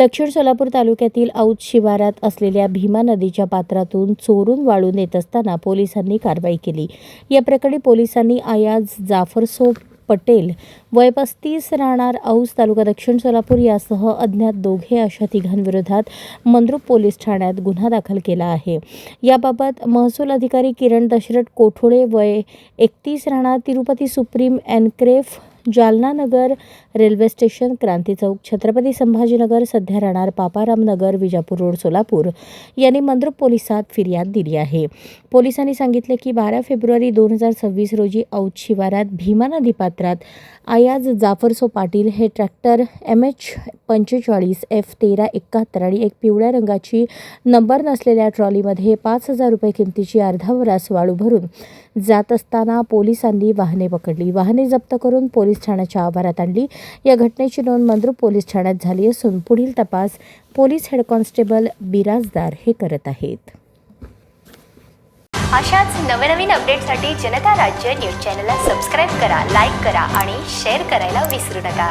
दक्षिण सोलापूर तालुक्यातील औद शिवारात असलेल्या भीमा नदीच्या पात्रातून चोरून वाळून नेत असताना पोलिसांनी कारवाई केली. या प्रकरणी पोलिसांनी आयाज जाफरसो पटेल वय पस्तीस राहणार औस तालुका दक्षिण सोलापूर यासह अज्ञात दोघे अशा तिघांविरोधात मंद्रुप पोलीस ठाण्यात गुन्हा दाखल केला आहे. याबाबत महसूल अधिकारी किरण दशरथ कोठोळे वय एकतीस राहणार तिरुपती सुप्रीम एनक्रेफ जालना नगर रेल्वे स्टेशन क्रांती चौक छत्रपती संभाजीनगर सध्या राहणार पापाराम नगर विजापूर रोड सोलापूर. यांनी मंद्रुप पोलिसात फिर्याद दिली आहे. पोलिसांनी सांगितले की बारा फेब्रुवारी दोन हजार सव्वीस रोजी औद शिवारात भीमा नदी पात्रात आयाज जाफरसो पाटील हे ट्रॅक्टर एम एच पंचेचाळीस एफ तेरा एकाहत्तर आणि एक पिवळ्या रंगाची नंबर नसलेल्या ट्रॉलीमध्ये पाच हजार रुपये किमतीची अर्धा वरास वाळू भरून जात असताना पोलिसांनी वाहने पकडली. वाहने जप्त करून पोलीस ठाण्याच्या आवारात आणली. या घटनेची नोंद मंद्रुप पोलीस ठाण्यात झाली असून पुढील तपास पोलीस हेड कॉन्स्टेबल बिराजदार हे करत आहेत. अशाच नवनवीन अपडेटसाठी जनता राज्य न्यूज चॅनलला सबस्क्राईब करा लाईक करा आणि शेअर करायला विसरू नका.